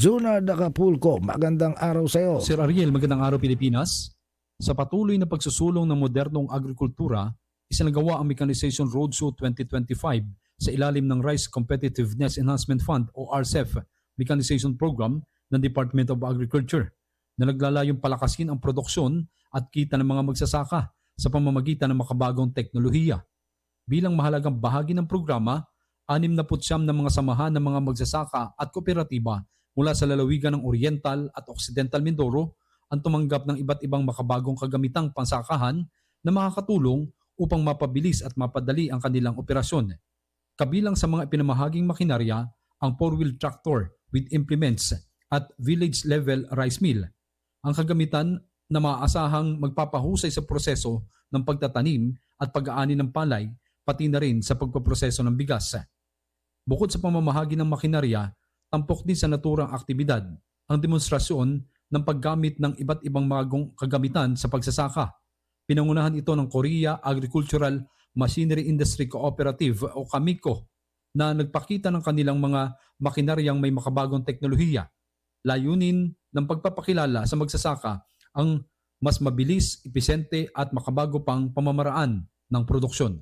Junard Acapulco, magandang araw sa iyo. Sir Ariel, magandang araw Pilipinas. Sa patuloy na pagsusulong ng modernong agrikultura, isinagawa ang Mechanization Roadshow 2025 sa ilalim ng Rice Competitiveness Enhancement Fund o RCEF Mechanization Program ng Department of Agriculture na naglalayong palakasin ang produksyon at kita ng mga magsasaka sa pamamagitan ng makabagong teknolohiya. Bilang mahalagang bahagi ng programa, 69 na mga samahan ng mga magsasaka at kooperatiba mula sa lalawigan ng Oriental at Occidental Mindoro ang tumanggap ng iba't ibang makabagong kagamitang pansakahan na makakatulong upang mapabilis at mapadali ang kanilang operasyon. Kabilang sa mga ipinamahaging makinarya ang four-wheel tractor with implements at village-level rice mill. Ang kagamitan na maaasahang magpapahusay sa proseso ng pagtatanim at pag-aani ng palay pati na rin sa pagpaproseso ng bigas. Bukod sa pamamahagi ng makinarya, tampok din sa naturang aktibidad ang demonstrasyon ng paggamit ng iba't ibang magong kagamitan sa pagsasaka. Pinangunahan ito ng Korea Agricultural Machinery Industry Cooperative o KAMICO na nagpakita ng kanilang mga makinaryang may makabagong teknolohiya. Layunin ng pagpapakilala sa magsasaka ang mas mabilis, episente at makabago pang pamamaraan ng produksyon.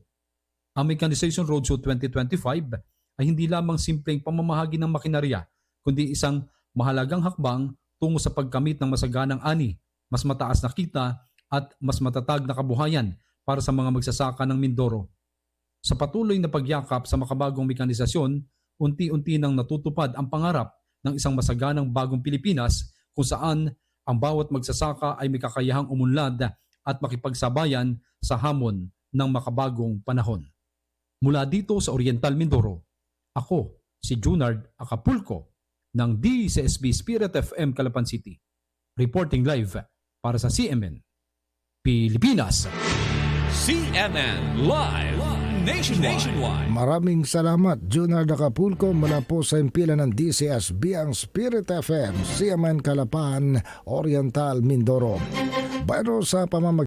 Ang Mechanization Roadshow 2025 ay hindi lamang simpleng pamamahagi ng makinarya, kundi isang mahalagang hakbang tungo sa pagkamit ng masaganang ani, mas mataas na kita at mas matatag na kabuhayan para sa mga magsasaka ng Mindoro. Sa patuloy na pagyakap sa makabagong mekanisasyon, unti-unti nang natutupad ang pangarap ng isang masaganang bagong Pilipinas kung saan ang bawat magsasaka ay may kakayahang umunlad at makipagsabayan sa hamon ng makabagong panahon. Mula dito sa Oriental Mindoro, ako si Junard Acapulco ng DCSB Spirit FM Calapan City. Reporting live para sa CMN Pilipinas. CNN Live Nationwide. Maraming salamat, Junard Acapulco, mula po sa impila ng DCSB ang Spirit FM, CMN Kalapan, Oriental, Mindoro. Pero sa pamamag